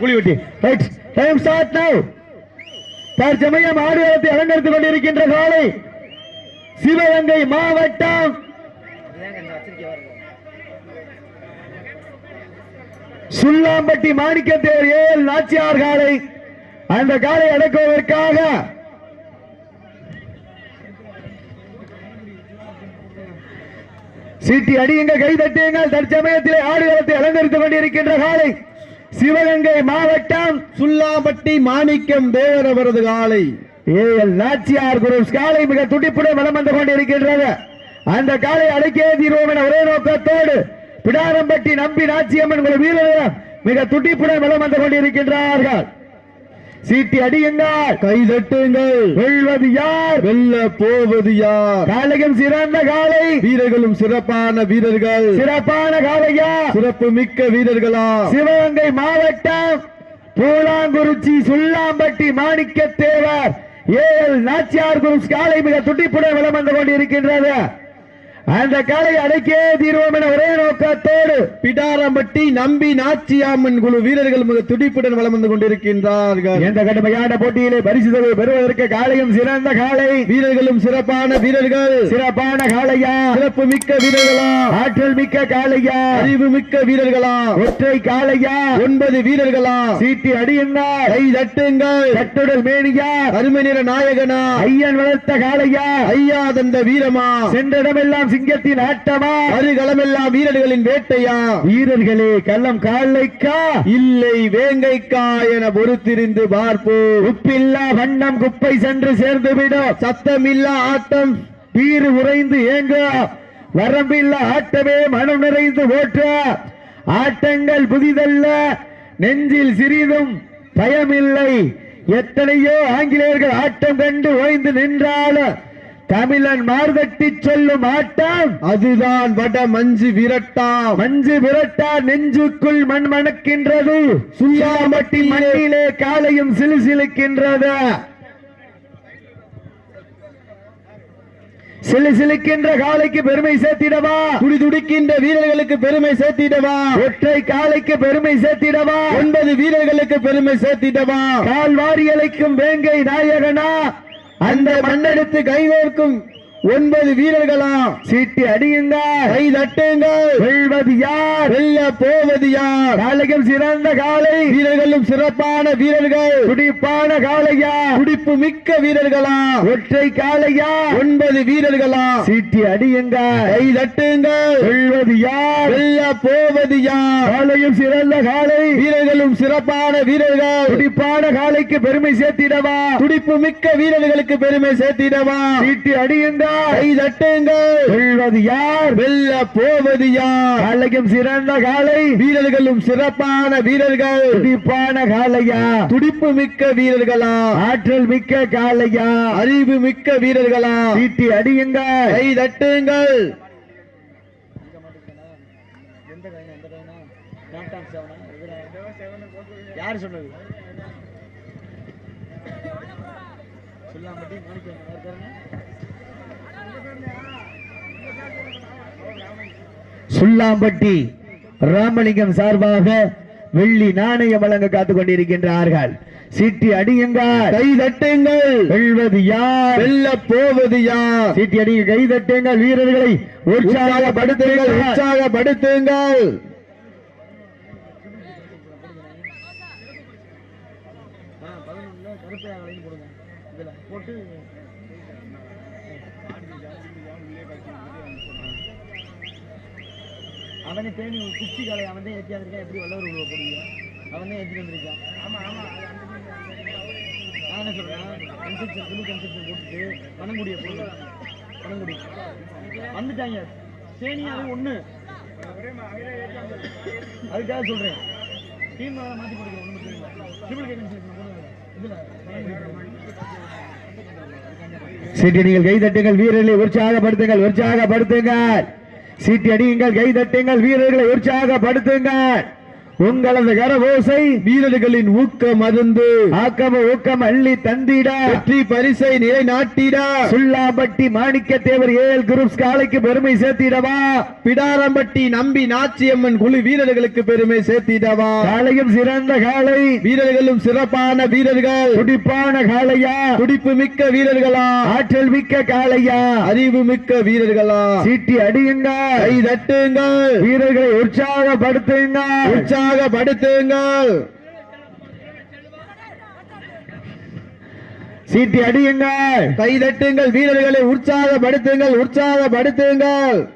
குழி வெட்டி right time start நவ தற்சமயம் ஆடுகளத்தை அலங்கரித்துக் கொண்டிருக்கின்ற காலை சிவகங்கை மாவட்டம். சுல்லாம்பட்டி மாணிக்கத்தேர் ஏஎல் நாச்சியார் காலை. அந்த காலை அடக்குவதற்காக சீட்டி அடியுங்கள் கைதட்டியுங்கள் தற்சமயத்திலே ஆடுகளத்தை அலங்கரித்துக் கொண்டிருக்கின்ற காலை. சிவகங்கை மாவட்டம் சுல்லாம்பட்டி மாணிக்கம் தேவர் அவரது காலை. ஏஎல் நாச்சியார் குரூப்ஸ் காலை மிக துடிப்புடன் வளம் வந்து கொண்டிருக்கின்றன அந்த காலை அடக்கியே தீர்வோம் என ஒரே நோக்கத்தோடு பிடாரம்பட்டி நம்பி நாச்சியம்மன் குழு வீரர்கள் மிக துடிப்புடன் வளம் வந்து கொண்டிருக்கின்றார்கள். சீட்டி அடியுங்கள். கை தட்டுங்கள். வெல்வது யார்? வெல்ல போவது யார்? காலையும் சிறந்த காலை வீரர்களும் சிறப்பான வீரர்கள். சிறப்பான காலையா சிறப்பு மிக்க வீரர்களா? சிவகங்கை மாவட்டம் பூலாங்குறிச்சி சுல்லாம்பட்டி மாணிக்க தேவர் ஏஎல் நாச்சியார் குரு காலை மிக துடிப்புடன் விளம்பந்து வந்து கொண்டிருக்கின்றது. அந்த காலை அடக்கியே தீர்வோம் என ஒரே நோக்கத்தோடு பிடாரம்பட்டி நம்பி நாச்சியாமன் குழு வீரர்கள் மிக துடிப்புடன் வலம் வந்து கொண்டிருக்கின்றார்கள். எந்த கடுமையான போட்டியிலே பரிசு தொகை பெறுவதற்கு காலையும் சிறந்த காலை. வீரர்களும் சிறப்பான வீரர்கள். சிறப்பான காளையா சிறப்பு மிக்க வீரர்களா? ஆற்றல் மிக்க காளையா அறிவு மிக்க வீரர்களா? ஒற்றை காளையா ஒன்பது வீரர்களா? சீட்டி அடியுங்கள். கை தட்டுங்கள். கட்டுடல் மேனியா? அருமை நிற நாயகனா? ஐயன் வளர்த்த காளையா ஐயா தந்த வீரமா? சென்றிடமெல்லாம் சிங்கத்தின் ஆட்டமா? அருகளமெல்லாம் வீரர்களின் வேட்டையா? வீரர்களே கள்ளம் காலைக்கா இல்லை வேங்கைக்கா என பொறுத்திருந்து பார்ப்போ உப்பில்லா வண்ணம் குப்பை சென்று சேர்ந்துவிடும் சத்தமில்லா ஆட்டம். பீறு உறைந்து ஏங்க. வரம்பில்லா ஆட்டமே மனம் நிறைந்து ஓட்ட. ஆட்டங்கள் புதிதல்ல. நெஞ்சில் சிறிதும் பயமில்லை. எத்தனையோ ஆங்கிலேயர்கள் ஆட்டம் கண்டு ஓய்ந்து நின்றாலும் தமிழன் மார்தட்டி சொல்லும் ஆட்டம். அதுதான் வட மஞ்சு விரட்டா மஞ்சு விரட்டா நெஞ்சுக்குள் மண் மணக்கின்றது. சுல்லாம்பட்டி மண்ணிலே காலையும் சிலுசிலுக்கின்றது. சிலு சிலுக்கின்ற காலைக்கு பெருமை சேர்த்திடவா? துடி துடிக்கின்ற வீரர்களுக்கு பெருமை சேர்த்திடவா? ஒற்றை காலைக்கு பெருமை சேர்த்திடவா? ஒன்பது வீரர்களுக்கு பெருமை சேர்த்திடவா? கால் வாரி அழைக்கும் வேங்கை நாயகனா? அந்த மண்ணெடுத்து கைகோர்க்கும் ஒன்பது வீரர்களா சீட்டி அடியுங்க கை தட்டுங்கள். வெல்வது யார் வெல்ல போவது யார் காலையும் சிறந்த காலை. வீரர்களும் சிறப்பான வீரர்கள். துடிப்பான காளையா. துடிப்பு மிக்க வீரர்களா ஒற்றை காளையா. ஒன்பது வீரர்களா சீட்டி அடியுங்க கை தட்டுங்கள். வெல்வது யார் வெல்ல போவது யார் காலையும் சிறந்த காலை வீரர்களும் சிறப்பான வீரர்கள். துடிப்பான காலைக்கு பெருமை சேர்த்திடவா. துடிப்பு மிக்க வீரர்களுக்கு பெருமை சேர்த்திடவா. சீட்டி அடியுங்க கை தட்டுங்கள் வெல்வது யார்? வெல்ல போவது யார்? காலையும் சிறந்த காலை. வீரர்களும் சிறப்பான வீரர்கள். துடிப்பான காளையா துடிப்பு மிக்க வீரர்களா? ஆற்றல் மிக்க காளையா அறிவு மிக்க வீரர்களா? சீட்டி அடியுங்க கை தட்டுங்கள் யார் சொன்னது? சுல்லாம்பட்டி ராமலிங்கம் சார்பாக வெள்ளி நாணயம் வழங்க காத்துக் கொண்டிருக்கின்றார்கள். சீட்டி அடியுங்கள் கை தட்டுங்கள். வெல்வது யார்? வெல்ல போவது யார்? சீட்டி அடிங்க கை தட்டுங்கள். வீரர்களை உற்சாகப்படுத்துங்கள். உற்சாகப்படுத்துங்கள் உற்சாகப்படுத்துங்கள் அவனை தேடி குச்சி காலை அவன் தான் ஏற்றி வந்திருக்கான். எப்படி வல்லவர் உருவ போடுவீங்க? அவன் தான் ஏற்றி வந்திருக்கான். ஆமா ஆமா. நான் என்ன சொல்றேன் கன்ஸ்ட்ரக்ஷன் புது கன்ஸ்ட்ரக்ஷன் போட்டுட்டு பணங்குடிய போடுங்க. பணங்குடி வந்துட்டாங்க. சேனியாவே ஒண்ணு. அதுக்காக சொல்றேன். டீம் மாத்தி கொடுக்குறேன் ஒண்ணு ட்ரிபிள் கே கன்ஸ்ட்ரக்ஷன் போடுங்க. இதுல பணங்குடி சீட்டி நீங்கள் கை தட்டுங்கள் வீரர்களை உற்சாகப்படுத்துங்கள் உற்சாகப்படுத்துங்கள். சீட்டி அடியுங்கள் கை தட்டுங்கள் வீரர்களை உற்சாகப்படுத்துங்கள். உங்களது கரவோசை வீரர்களின் ஊக்க மருந்து ஆக்கம ஊக்கம் அள்ளி தந்திட. வெற்றி பரிசை நிலைநாட்டிட. சுல்லாம்பட்டி மாணிக்க தேவர் ஏஎல் குரூப்ஸ் காலைக்கு பெருமை சேர்த்திடவா. பிடாரம்பட்டி நம்பி நாச்சியம்மன் குழு வீரர்களுக்கு பெருமை சேர்த்திடவா. காலையும் சிறந்த காலை வீரர்களும் சிறப்பான வீரர்கள். துடிப்பான காளையா துடிப்பு மிக்க வீரர்களா. ஆற்றல் மிக்க காளையா அறிவு மிக்க வீரர்களா. சீட்டி அடியுங்க கை தட்டுங்கள். வீரர்களை உற்சாகப்படுத்துங்க படுத்துங்கள். சீட்டி அடியுங்கள். கை தட்டுங்கள். வீரர்களை உற்சாகப்படுத்துங்கள். உற்சாகப்படுத்துங்கள்.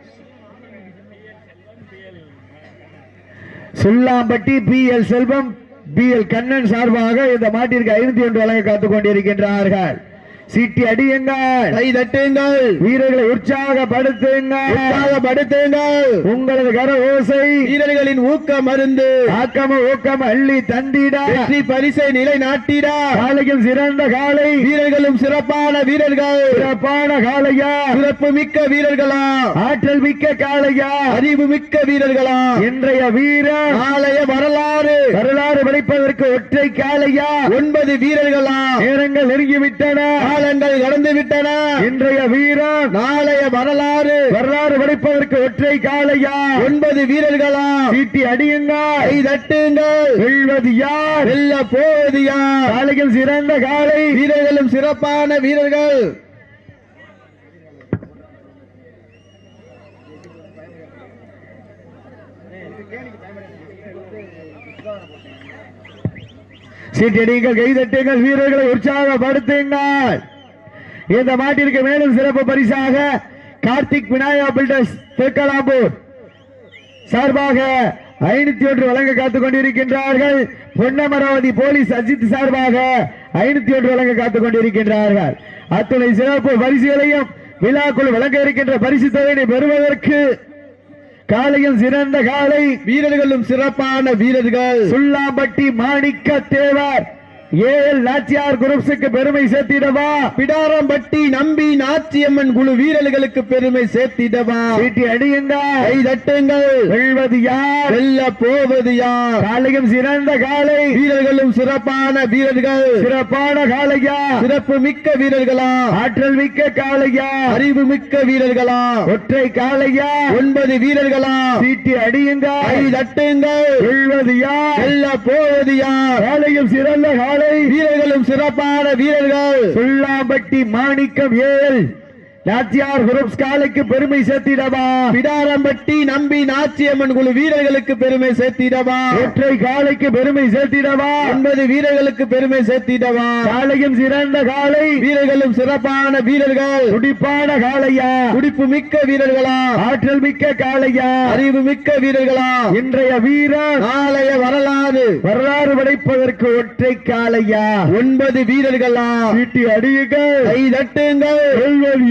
Sullampatti P L Selvam P L Kannan சார்பாக இந்த மாட்டிற்கு ஐநூத்தி ஒன்று வழங்க காத்துக் கொண்டிருக்கின்றார்கள். சீட்டி அடியுங்கள். கை தட்டுங்கள். வீரர்களை உற்சாகப்படுத்துங்க உற்சாகப்படுத்துங்கள். உங்களது கர ஓசை வீரர்களின் ஊக்க மருந்து ஆக்கம ஊக்கம் அள்ளி தந்திட. வெற்றி பரிசை நிலைநாட்டிட. காலையில் சிறந்த காலை. வீரர்களும் சிறப்பான வீரர்கள். சிறப்பான காளையா சிறப்பு மிக்க வீரர்களா. ஆற்றல் மிக்க காளையா அறிவு மிக்க வீரர்களா. இன்றைய வீரர் ஆலய வரலாறு. வரலாறு படிப்பதற்கு ஒற்றை காளையா ஒன்பது வீரர்களா. நேரங்கள் நெருங்கிவிட்டன. காலங்கள் கடந்து விட்டன. இன்றைய வீரர் நாளைய வரலாறு வரலாறு படிப்பதற்கு ஒற்றை காளையா? ஒன்பது வீரர்களா? சீட்டி அடியுங்க கை தட்டுங்கள். வெல்வது யார்? வெல்ல போவது யார்? காளையில் சிறந்த காளை. வீரர்களும் சிறப்பான வீரர்கள். சீட்டடிங்கள் கைதட்டுங்கள் வீரர்களை உற்சாகப்படுத்துங்கள். இந்த மாட்டிற்கு மேலும் சிறப்பு பரிசாக கார்த்திக் விநாயகா பில்டர்ஸ் திருக்கலாம்பூர் சார்பாக ஐநூத்தி ஒன்று வழங்க காத்துக் கொண்டிருக்கின்றார்கள். பொன்னமராவதி போலீஸ் அஜித் சார்பாக ஐநூத்தி ஒன்று வழங்க காத்துக் கொண்டிருக்கின்றார்கள். அத்துணை சிறப்பு பரிசுகளையும் விழாக்குள் வழங்க இருக்கின்ற பரிசு தொகையினை பெறுவதற்கு காலையும் சிறந்த காலை வீரர்களும் சிறப்பான வீரர்கள். சுல்லாம்பட்டி மாணிக்க தேவர். ஏஎல் நாச்சியார் குரூப்ஸுக்கு பெருமை சேர்த்திடவா? பிடாரம்பட்டி நம்பி நாச்சியம்மன் குழு வீரர்களுக்கு பெருமை சேர்த்திடவா? சீட்டி அடியுங்கள் கை தட்டுங்கள். வெல்வது யார்? வெல்ல போவது யார்? காலையும் சிறந்த காலை. வீரர்களும் சிறப்பான வீரர்கள். சிறப்பான காலையா சிறப்பு மிக்க வீரர்களா? ஆற்றல் மிக்க காளையா? அறிவு மிக்க வீரர்களா? ஒற்றை காலையா ஒன்பது வீரர்களா? சீட்டி அடியுங்கள் கை தட்டுங்கள். வெல்வது யார்? வெல்ல போவது யார்? காலையும் சிறந்த காலை. வீரர்களும் சிறப்பான வீரர்கள். சுல்லாம்பட்டி மாணிக்கம் ஏஎல் நாச்சியார் குரூப்ஸ் காலைக்கு பெருமை சேர்த்திடவா? பிடாரம்பட்டி நம்பி நாச்சியம்மன் குழு வீரர்களுக்கு பெருமை சேர்த்திடவா? ஒற்றை காலைக்கு பெருமை சேர்த்திடவா? ஒன்பது வீரர்களுக்கு பெருமை சேர்த்திடவா? காலையும் சிறந்த காலை வீரர்களும் சிறப்பான வீரர்கள். துடிப்பான காளையா? துடிப்பு மிக்க வீரர்களா? ஆற்றல் மிக்க காளையா? அறிவு மிக்க வீரர்களா? இன்றைய வீரர் நாளைய வரலாறு. வரலாறு படைப்பதற்கு ஒற்றை காலையா ஒன்பது வீரர்களா? வீட்டி அடியுங்கள். கை தட்டுங்கள்.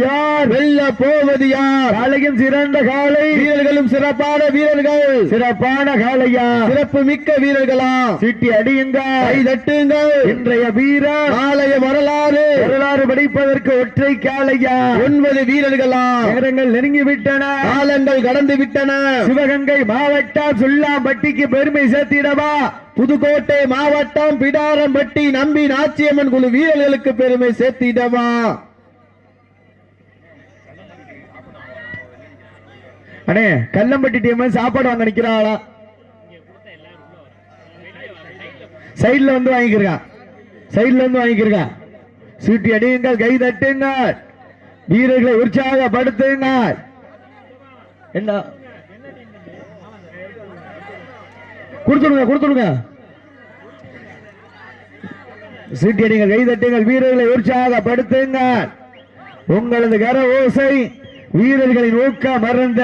யா யார் வெல்ல போவது யார் காலையும் சிறந்த காலை வீரர்களும் சிறப்பான வீரர்கள். சிறப்பான காளையா? சிறப்பு மிக்க வீரர்களா? சீட்டி அடியுங்க. கை தட்டுங்கள் இன்றைய வீரர் நாளைய வரலாறு. வரலாறு படிப்பதற்கு ஒற்றை காளையா? ஒன்பது வீரர்களா? நேரங்கள் நெருங்கி விட்டன. காலங்கள் கடந்து விட்டன. சிவகங்கை மாவட்டம் சுல்லாம்பட்டிக்கு பெருமை சேர்த்திடவா? புதுக்கோட்டை மாவட்டம் பிடாரம்பட்டி நம்பி நாச்சியம்மன் குழு வீரர்களுக்கு பெருமை சேர்த்திடவா? அண்ணே கல்லம்பட்டி டீம் சாப்பாடு வாங்க நிக்கிறாளா? சைட்ல வந்து வாங்கிக்கிறா. சைட்ல வந்து வாங்கிக்கிறா. சீட்டி அடியுங்கள் கை தட்டுங்கள். வீரர்களை உற்சாகப்படுத்துங்கள். என்ன? கொடுத்துடுங்க கொடுத்துடுங்க. சீட்டி அடிங்கள் கை தட்டுங்கள் வீரர்களை உற்சாகப்படுத்துங்கள். உங்களது கர ஓசை வீரர்களின் ஊக்கம் மறந்த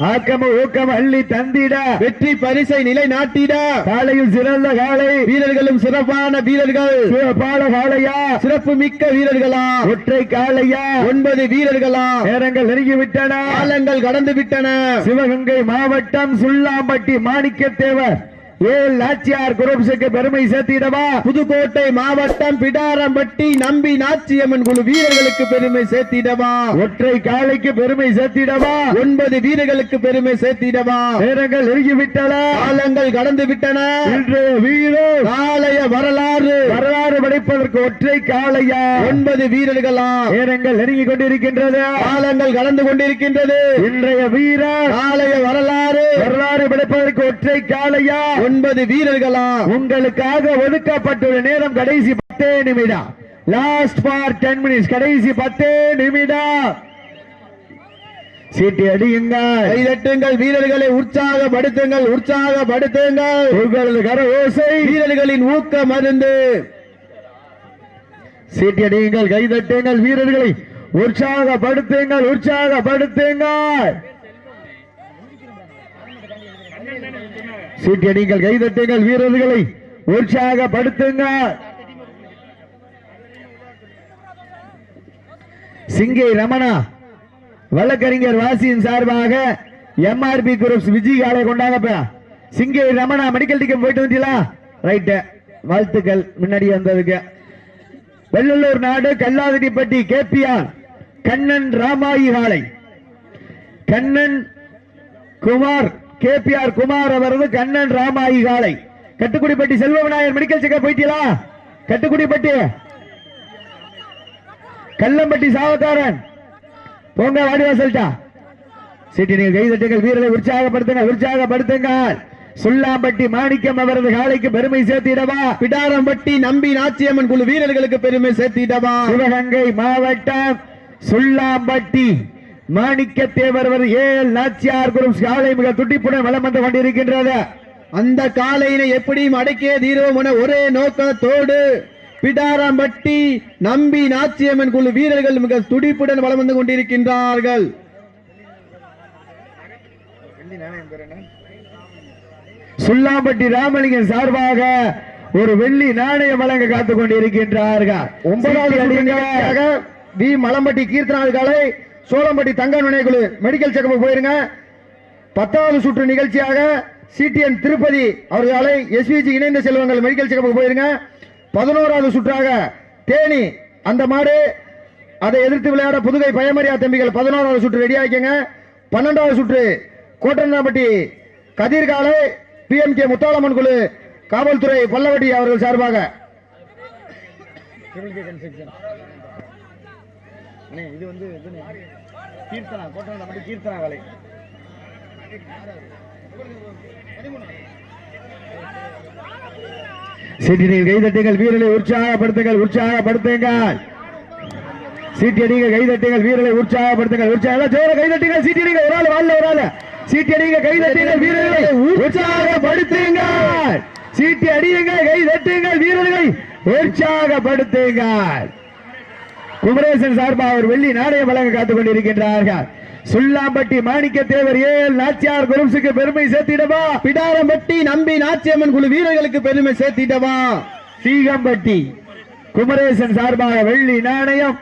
ஆக்கம ஊக்கம் அள்ளி தந்திட வெற்றி பரிசை நிலைநாட்டிட. காலையில் சிறந்த காலை வீரர்களும் சிறப்பான வீரர்கள். சிவப்பான காளையா? சிறப்பு மிக்க வீரர்களா? ஒற்றை காளையா? ஒன்பது வீரர்களா? நேரங்கள் நெருங்கிவிட்டன. காலங்கள் கடந்து விட்டன சிவகங்கை மாவட்டம் சுல்லாம்பட்டி மாணிக்கத்தேவர். ஏழு நாச்சியார் குரூப்ஸுக்கு பெருமை சேர்த்திடவா? புதுக்கோட்டை மாவட்டம் பிடாரம்பட்டி நம்பி நாச்சியம்மன் குழு வீரர்களுக்கு பெருமை சேர்த்திடவா? ஒற்றை காளைக்கு பெருமை சேர்த்திடவா? ஒன்பது வீரர்களுக்கு பெருமை சேர்த்திடவா? நேரங்கள் நெருங்கிவிட்டன காலங்கள் கடந்து விட்டன இன்றைய வீரர் காலைய வரலாறு வரலாறு படைப்பதற்கு ஒற்றை காளையா? ஒன்பது வீரர்களா? நேரங்கள் நெருங்கி கொண்டிருக்கின்றது காலங்கள் கடந்து கொண்டிருக்கின்றது. இன்றைய வீரர் காலைய வரலாறு வரலாறு படைப்பதற்கு ஒற்றை காளையா? ஒன்பது வீரர்களா? உங்களுக்காக ஒதுக்கப்பட்டுள்ள நேரம் கடைசி பத்தே நிமிடம். லாஸ்ட் ஃபார் டென் மினிட்ஸ் கடைசி பத்தே நிமிடம். சீட்டி அடியுங்கள். கைதட்டுங்கள் வீரர்களை உற்சாகப்படுத்துங்கள் உற்சாகப்படுத்துங்கள். உங்களது கர ஓசை. வீரர்களின் ஊக்க மருந்து சீட்டி அடியுங்கள் கைதட்டுங்கள் வீரர்களை. உற்சாகப்படுத்துங்கள் உற்சாகப்படுத்துங்கள். சீட்டி நீங்கள் கைதட்டுங்கள் வீரர்களை உற்சாகப்படுத்துங்கள். சிங்கை ரமணா வழக்கறிஞர் வாசியின் சார்பாக எம்ஆர்பி குரூப்ஸ் விஜய் காலை கொண்டாங்க சிங்கை ரமணா மெடிக்கல் டிக்கெட் போயிட்டு வந்தீங்களா? ரைட்டு வாழ்த்துக்கள். முன்னாடி வந்ததுக்கு. வெள்ளலூர் நாடு கல்லாதிரிப்பட்டி கேபிஆர் கண்ணன் ராமாயி காலை. கண்ணன் குமார் கேபிஆர் குமார் அவரது கண்ணன் ராமாயி காலை. கட்டுக்குடிப்பட்டி செல்வ விநாயகர் மெடிக்கல் செக்கப் போயிட்டீங்களா? கட்டுக்குடிப்பட்டி. கல்லம்பட்டி சாவக்காரன். போங்க வாடிவாசல்டா சீட்டி நீங்கள் கைதட்டுங்கள் வீரரை உற்சாகப்படுத்துங்க உற்சாகப்படுத்துங்கள் சுல்லாம்பட்டி மாணிக்கம் அவரது காலைக்கு பெருமை சேர்த்திடவா? பிடாரம்பட்டி நம்பி நாச்சியம்மன் குழு வீரர்களுக்கு பெருமை சேர்த்திடவா? சிவகங்கை மாவட்டம் சுல்லாம்பட்டி. மாணிக்கத்தேவர் அவர் ஏஎல் நாச்சியார் குரூப் காலை மிக துட்டிப்புடன் வலம் வந்து கொண்டிருக்கின்றது. அந்த காலையினை எப்படியும் அடக்கிய தீர்வோம் என ஒரே நோக்கத்தோடு பிடாரம்பட்டி நம்பி நாச்சியம்மன் குழு வீரர்கள் மிக துடிப்புடன் வலம் வந்து கொண்டிருக்கின்றார்கள். சுல்லாம்பட்டி ராமலிங்கம் சார்பாக ஒரு வெள்ளி நாணயம் வழங்க காத்துக் கொண்டிருக்கின்றார்கள். ஒன்பதாவது வி மலம்பட்டி கீர்த்தனாள் காலை சோளம்பட்டி தங்க குழு மெடிக்கல் செக்கப் போயிருங்க. பத்தாவது சுற்று நிகழ்ச்சியாக சிடிஎன் திருப்பதி அவர்களை எஸ்விஜி இணைந்த செல்வங்கள் மெடிக்கல் செக்கப் போயிருங்க. பதினோராவது சுற்றாக தேனி அந்த மாடு அதை எதிர்த்து விளையாட புதுகை பயமரியா தம்பிகள் பதினோராவது சுற்று ரெடி ஆகிக்கங்க பன்னெண்டாவது சுற்று கோட்டனாம்பட்டி கதிர்காலை பிஎம்கே முத்தாளம்மன் குழு காவல்துறை பல்லவட்டி அவர்கள் சார்பாக. அண்ணே இது வந்து கீர்த்தனா கோட்டை மட்டும் கீர்த்தனா கலை சீட்டி கைதட்டுங்கள் வீரலை உற்சாகப்படுத்துங்கள் உற்சாகப்படுத்துங்கள். சீட்டி அடிங்க கைதட்டுங்கள் வீரலை உற்சாகப்படுத்துங்கள் உற்சாக ஜோர கைதட்டுங்கள் சீட்டி ஒரு ஆள் வாழல ஒரு ஆள். சீட்டியடிங்க கைதட்டுங்கள் வீரர்களை உற்சாகப்படுத்துங்கள். சீட்டி அடியுங்க கைதட்டுங்கள் வீரர்களை உற்சாகப்படுத்துங்கள். குமரேசன் சார்பாக ஒரு வெள்ளி நாணயம் வழங்க காத்துக் கொண்டிருக்கின்றார்கள். சுல்லாம்பட்டி மாணிக்க தேவர் ஏஎல் நாச்சியார் குரூப்ஸுக்கு பெருமை சேர்த்திடவா? பிடாரம்பட்டி நம்பி நாச்சியம்மன் குழு வீரர்களுக்கு பெருமை சேர்த்திடவா? சீகம்பட்டி குமரேசன் சார்பாக வெள்ளி நாணயம்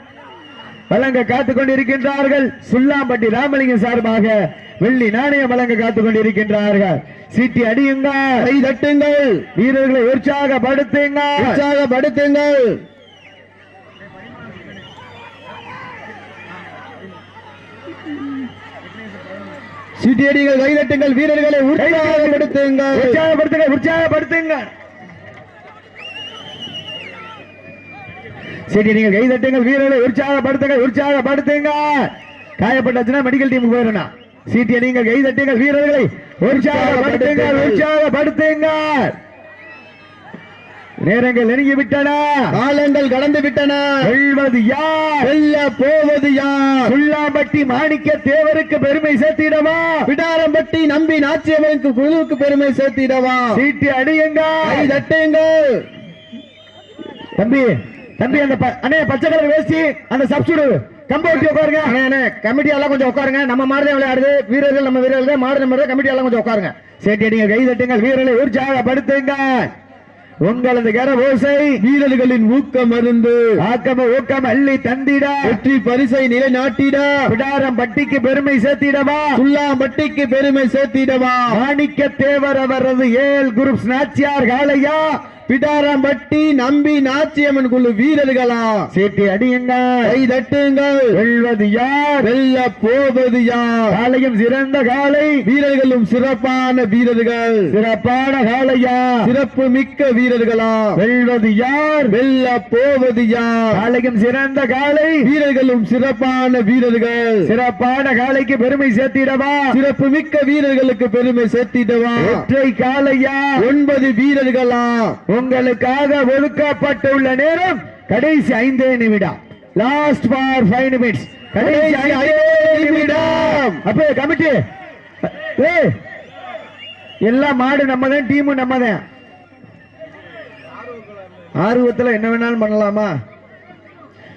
வழங்க காத்துக் கொண்டிருக்கின்றார்கள். சுல்லாம்பட்டி ராமலிங்கம் சார்பாக வெள்ளி நாணயம் வழங்க காத்துக் கொண்டிருக்கின்றார்கள். சீட்டி அடியுங்கள். கை தட்டுங்கள். வீரர்களை உற்சாகப்படுத்துங்கள். உற்சாகப்படுத்துங்கள். சிட்டியடிகள் கைதட்டுங்கள் வீரர்களை உற்சாகப்படுத்துங்கள். உற்சாகப்படுத்துங்க உற்சாகப்படுத்துங்க சரி நீங்கள் கை தட்டுங்கள் வீரர்களை உற்சாகப்படுத்துங்க உற்சாகப்படுத்துங்க காயப்பட்டாச்சுன்னா மெடிக்கல் டீமுக்கு போயிடணும். சீட்டியை நீங்கள் கை தட்டுங்கள் வீரர்களை உற்சாகப்படுத்துங்க உற்சாகப்படுத்துங்க நேரங்கள் நெருங்கி விட்டன காலங்கள் கடந்து விட்டன வெல்வது யார்? வெல்ல போவது யார்? சுல்லாம்பட்டி மாணிக்க தேவருக்கு பெருமை சேர்த்திடவா? பிடாரம்பட்டி நம்பி நாச்சியம்மனுக்கு குழுவுக்கு பெருமை சேர்த்திடவா? சீட்டி அடியுங்கள் தட்டுங்கள். தம்பி தம்பி அந்த அண்ணே பச்சை கலர் வேஷ்டி அந்த சப்ஸ்டியூட் கம்பவுட்டி உட்காருங்க. அண்ணே கமிட்டி எல்லாம் கொஞ்சம் உட்காருங்க. நம்ம மாடு தான் விளையாடுது. வீரர்கள் நம்ம வீரர்கள் மாடு நம்ம கமிட்டி எல்லாம் கொஞ்சம் உட்காருங்க. சேட்டி அடிங்க கை தட்டுங்கள். வீரர்களை உற்சாகப்படுத்துங்க உங்களது கரபோசை வீரர்களின் ஊக்கம் மருந்து ஆக்கம ஊக்கம் அள்ளி தந்திட. வெற்றி பரிசை நிலைநாட்டிட. விடாரம் பட்டிக்கு பெருமை சேர்த்திடவா? சுல்லாம்பட்டிக்கு பெருமை சேர்த்திடவா? மாணிக்க தேவர் அவரது ஏல் குரூப் நாச்சியார் பிடாரம்பட்டி நம்பி நாச்சியம்மன் குழு வீரர்களா? சீட்டி அடியுங்கள். கை தட்டுங்கள். வெல்வது யார்? வெல்ல போவது யார்? காளையும் சிறந்த காளை வீரர்களும் சிறப்பான வீரர்கள். சிறப்பான காளையா சிறப்பு மிக்க வீரர்களா? வெல்வது யார்? வெல்ல போவது யார்? காளையும் சிறந்த காளை வீரர்களும் சிறப்பான வீரர்கள். சிறப்பான காளைக்கு பெருமை சேர்த்திடவா? சிறப்பு மிக்க வீரர்களுக்கு பெருமை சேர்த்திடவா? ஒற்றை காளையா ஒன்பது வீரர்களா? உங்களுக்காக ஒதுக்கப்பட்டுள்ள நேரம் கடைசி ஐந்தே நிமிடம். லாஸ்ட் ஃபார் ஃபைவ் நிமிட்ஸ் கடைசி ஐந்தே நிமிடம். அப்ப கமிட்டி. எல்லா மாடு நம்ம தான் டீமும் நம்ம தான் ஆர்வத்துல என்ன வேணாலும் பண்ணலாமா?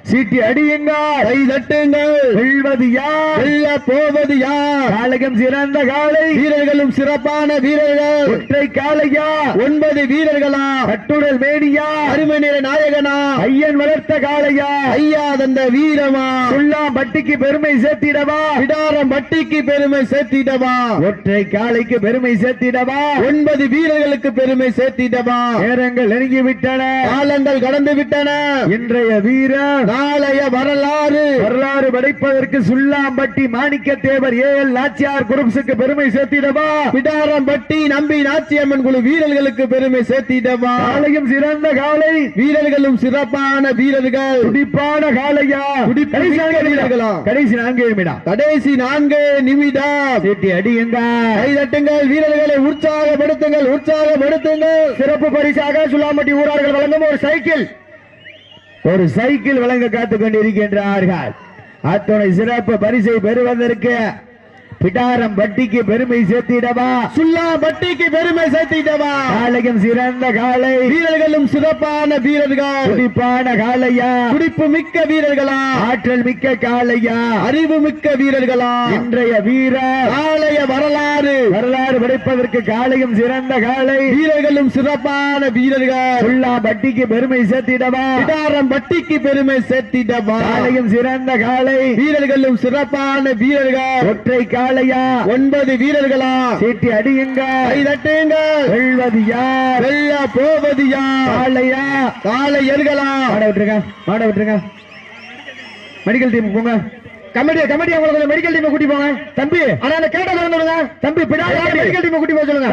சீட்டி அடியுங்க கை தட்டுங்கள் வெல்வது யார்? வெல்ல போவது யார்? காளையம் சிறந்த காளை வீரர்களும் சிறப்பான வீரர்கள். ஒற்றை காளையா ஒன்பது வீரர்களா? கட்டுடல் மேனியா? அருமை நிற நாயகனா? ஐயன் வளர்த்த காளையா? ஐயா தந்த வீரமா? சொல்லாம் பட்டிக்கு பெருமை சேர்த்திடவா? பிடாரம் பட்டிக்கு பெருமை சேர்த்திடவா? ஒற்றை காளைக்கு பெருமை சேர்த்திடவா? ஒன்பது வீரர்களுக்கு பெருமை சேர்த்திடவா? நேரங்கள் நெருங்கி விட்டன காலங்கள் கடந்து விட்டன. இன்றைய வீரர் நாளைய வரலாறு. வரலாறு படைப்பதற்கு சுல்லாம்பட்டி மாணிக்க தேவர் ஏஎல் நாச்சியார் குரூப்ஸுக்கு பெருமை சேர்த்திடவா? பிடாரம் பட்டி நம்பி நாச்சியம்மன் குழு வீரர்களுக்கு பெருமை சேர்த்திடவா? காளையும் சிறந்த காளை. வீரர்களும் சிறப்பான வீரர்கள். துடிப்பான நான்கு வீரர்களா? கடைசி நான்கு நிமிடம். கடைசி நான்கு நிமிடம். சீட்டி அடியுங்க. கை தட்டுங்கள் வீரர்களை உற்சாகப்படுத்துங்கள் உற்சாகப்படுத்துங்கள். சிறப்பு பரிசாக சுல்லாம்பட்டி ஊரார்கள் வழங்கும் ஒரு சைக்கிள். ஒரு சைக்கிள் வழங்க காத்துக் கொண்டிருக்கின்றார்கள். அத்துணை சிறப்பு பரிசை பெறுவதற்கு பிடாரம் பட்டிக்கு பெருமை சேர்த்திடவா? சுல்லா பட்டிக்கு பெருமை சேர்த்திடவா? காளையும் சிறந்த காளை வீரர்களும் சிறப்பான வீரர்கள். துடிப்பான காளையா துடிப்பு மிக்க வீரர்களா? ஆற்றல் மிக்க காளையா அறிவு மிக்க வீரர்களா? இன்றைய வீரர். நாளைய வரலாறு வரலாறு படைப்பதற்கு காளையும் சிறந்த காளை. வீரர்களும் சிறப்பான வீரர்கள். சுல்லா பட்டிக்கு பெருமை சேர்த்திடவா? பிடாரம் பட்டிக்கு பெருமை சேர்த்திடவா? காளையும் சிறந்த காளை. வீரர்களும் சிறப்பான வீரர்கள். ஒற்றை காளையா? ஒன்பது வீரர்களா? சீட்டி அடியுங்க கை தட்டுங்கள். வெல்வது யார்? வெல்ல போவது யார்? காளையா? காளையர்களா? மாட விட்டுருங்க. மாட விட்டுருங்க. மெடிக்கல் டீம் போங்க. கமிட்டி கமிட்டி அவங்களுக்கு மெடிக்கல் டீம் கூட்டி போங்க. தம்பி ஆனா கேட்ட தம்பி பிடாரி மெடிக்கல் டீம் கூட்டி போக சொல்லுங்க.